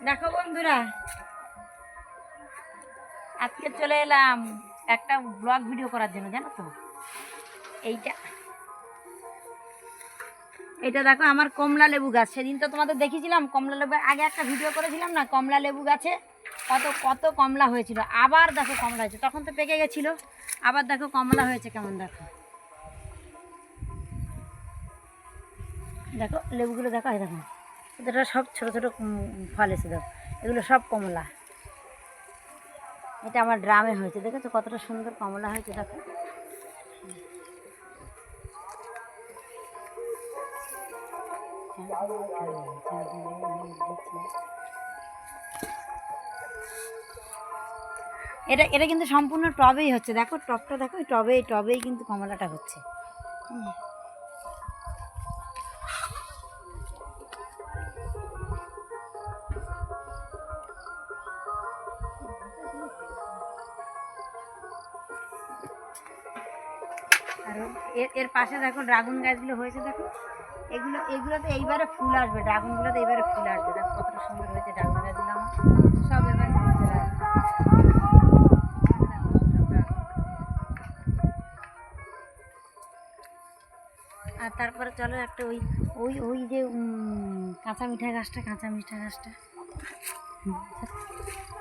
দেখো বন্ধুরা, আজকে চলে এলাম একটা ব্লগ ভিডিও করার জন্য, জানো তো? এইটা। এটা দেখো আমার কমলা লেবু গাছ। সেদিন তো তোমাদের দেখিয়েছিলাম, কমলা লেবু আগে একটা ভিডিও করেছিলাম না, কমলা লেবু গাছে কত কত কমলা হয়েছিল। আবার দেখো কমলা হয়েছে। তখন তো পেকে গেছিল। আবার দেখো কমলা হয়েছে কেমন, দেখো। দেখো, লেবুগুলো দেখো দেখো। এটা সব ছোটো ছোটো ফল এসে এগুলো সব কমলা। এটা আমার ড্রামে হয়েছে, দেখেছ? কতটা সুন্দর কমলা হয়েছে, দেখো। এটা এটা কিন্তু সম্পূর্ণ টবেই হচ্ছে, দেখো টবটা দেখো টবেই টবেই কিন্তু কমলাটা হচ্ছে। হুম। আর এর এর পাশে দেখো ড্রাগন গাছগুলো হয়েছে দেখো এগুলো এগুলোতে এইবারে ফুল আসবে, ড্রাগনগুলোতে এইবারে ফুল আসবে। দেখো কতটা সুন্দর হয়েছে ড্রাগন গাছগুলো। সব এবারে। আর তারপরে চলো একটা ওই ওই ওই যে কাঁচা মিঠা গাছটা, কাঁচা মিঠা গাছটা।